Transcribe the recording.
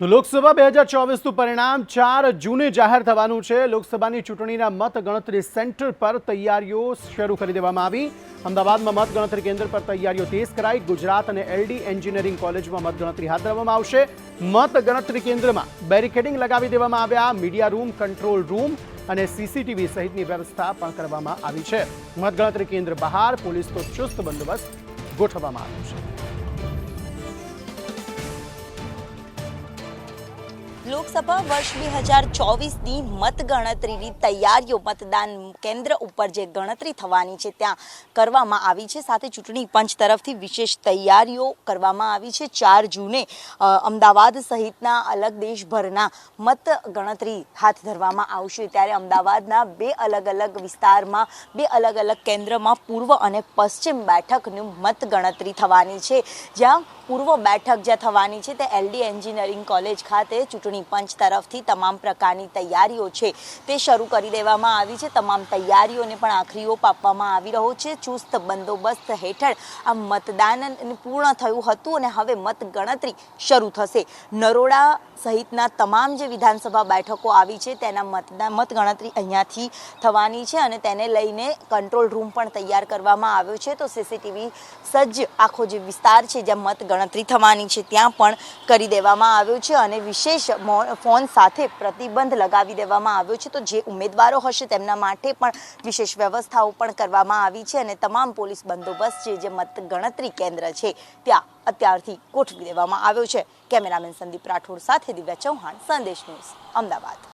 લોકસભા બે હજાર ચોવીસનું પરિણામ ચાર જૂને જાહેર થવાનું છે. લોકસભાની ચૂંટણીના મતગણતરી સેન્ટર પર તૈયારીઓ શરૂ કરી દેવામાં આવી. અમદાવાદમાં મતગણતરી કેન્દ્ર પર તૈયારીઓ તેજ કરાઈ. ગુજરાત અને એલડી એન્જિનિયરિંગ કોલેજમાં મતગણતરી હાથ ધરવામાં આવશે. મતગણતરી કેન્દ્રમાં બેરિકેડિંગ લગાવી દેવામાં આવ્યા. મીડિયા રૂમ, કંટ્રોલ રૂમ અને સીસીટીવી સહિતની વ્યવસ્થા પણ કરવામાં આવી છે. મતગણતરી કેન્દ્ર બહાર, પોલીસનો ચુસ્ત બંદોબસ્ત ગોઠવવામાં આવ્યો છે. લોકસભા વર્ષ બે હજાર ચોવીસની મતગણતરીની તૈયારીઓ મતદાન કેન્દ્ર ઉપર જે ગણતરી થવાની છે ત્યાં કરવામાં આવી છે. સાથે ચૂંટણી પંચ તરફથી વિશેષ તૈયારીઓ કરવામાં આવી છે. ચાર જૂને અમદાવાદ સહિતના અલગ દેશભરના મત ગણતરી હાથ ધરવામાં આવશે. ત્યારે અમદાવાદના બે અલગ અલગ વિસ્તારમાં, બે અલગ અલગ કેન્દ્રમાં પૂર્વ અને પશ્ચિમ બેઠકની મત ગણતરી થવાની છે. જ્યાં પૂર્વ બેઠક જ્યાં થવાની છે, તે એલડી એન્જિનિયરિંગ કોલેજ ખાતે ચૂંટણી પંચ તરફથી તમામ પ્રકારની તૈયારીઓ છે તે શરૂ કરી દેવામાં આવી છે. તમામ તૈયારીઓને પણ આખરી ઓપ આપવામાં આવી રહ્યો છે. ચુસ્ત બંદોબસ્ત હેઠળ આ મતદાન પૂર્ણ થયું હતું અને હવે મતગણતરી શરૂ થશે. નરોડા સહિતના તમામ જે વિધાનસભા બેઠકો આવી છે તેના મતદાન મતગણતરી અહીંયાથી થવાની છે અને તેને લઈને કંટ્રોલ રૂમ પણ તૈયાર કરવામાં આવ્યો છે. તો સીસીટીવી સજ્જ આખો જે વિસ્તાર છે જ્યાં મતગણતરી થવાની છે ત્યાં પણ કરી દેવામાં આવ્યો છે અને વિશેષ ફોન સાથે પ્રતિબંધ લગાવી દેવામાં આવ્યો છે. તો જે ઉમેદવારો હશે તેમના માટે પણ વિશેષ વ્યવસ્થાઓ પણ કરવામાં આવી છે અને તમામ પોલીસ બંદોબસ્ત જે મત ગણતરી કેન્દ્ર છે, ત્યાં અત્યારથી ગોઠવી દેવામાં આવ્યો છે. કેમેરામેન સંદીપ રાઠોડ સાથે દિવ્યા ચૌહાણ, સંદેશ ન્યૂઝ, અમદાવાદ.